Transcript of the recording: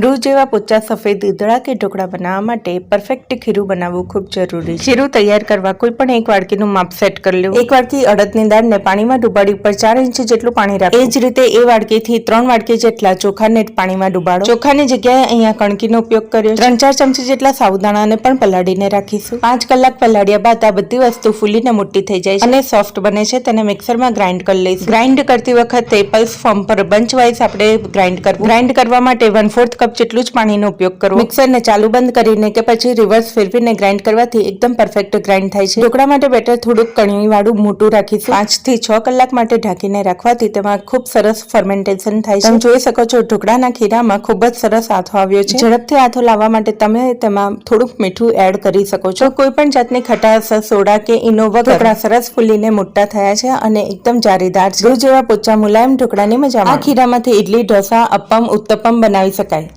રૂ જેવા પોચા સફેદ દૂધળા કે ઢોકળા બનાવવા માટે પરફેક્ટ ખીરું બનાવવું ખૂબ જરૂરી છે. ખીરું તૈયાર કરવા કોઈ પણ એક વાડકીનું માપ સેટ કરી લેવું. એક વાડકી અડદની દાળને પાણીમાં ડુબાડી ઉપર ચાર ઇંચ જેટલું પાણી રાખો એ જ રીતે એ વાડકીથી ત્રણ વાડકી જેટલા ચોખાને પાણીમાં ડુબાડો. ચોખાની જગ્યાએ અહીંયા કણકીનો ઉપયોગ કર્યો ત્રણ ચાર ચમચી જેટલા સાબુદાણાને પણ પલાળીને રાખીશું. પાંચ કલાક પલાળ્યા બાદ આ બધી વસ્તુ ફૂલીને મોટી થઈ જાય છે. અને સોફ્ટ બને છે તેને મિક્સરમાં ગ્રાઇન્ડ કરી લઈશું. ગ્રાઇન્ડ કરતી વખતે પલ્સ ફોર્મ પર બંચ વાઇઝ આપણે ગ્રાઇન્ડ કરવું. ગ્રાઇન્ડ કરવા માટે વન ફોર્થ કપ જેટલું જ પાણીનો ઉપયોગ કરવો. મિક્સરને ચાલુ બંધ કરીને કે પછી રિવર્સ ફેરવીને ગ્રાઇન્ડ કરવાથી એકદમ પરફેક્ટ ગ્રાઇન્ડ થાય છે. ઢોકળા માટે બેટર થોડુંક કણી વાળું મોટું રાખીશું. પાંચથી છ કલાક માટે ઢાંકીને રાખવાથી તેમાં ખૂબ સરસ ફર્મેન્ટેશન થાય છે. તમે જોઈ શકો છો ઢોકળાના ખીરામાં ખૂબ જ સરસ આથો આવ્યો છે. ઝડપથી આથો લાવવા માટે તમે તેમાં થોડુંક મીઠું એડ કરી શકો છો. કોઈ પણ જાતની ખટાશ, સોડા કે ઈનો વગર ઢોકળા સરસ ફૂલીને મોટા થયા છે અને એકદમ જારીદાર છે. જેવા પોચા મુલાયમ ઢોકળાની મજા આ ખીરામાંથી ઇડલી ઢોસા, અપ્પમ, ઉત્તપમ બનાવી શકાય.